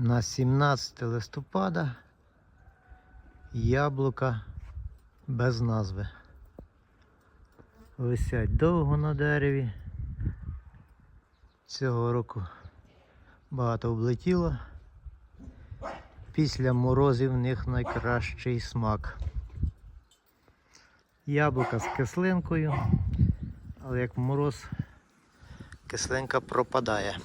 На 17 листопада яблука без назви. Висять довго на дереві. Цього року багато облетіло. Після морозів в них найкращий смак. Яблука з кислинкою, але як мороз кислинка пропадає.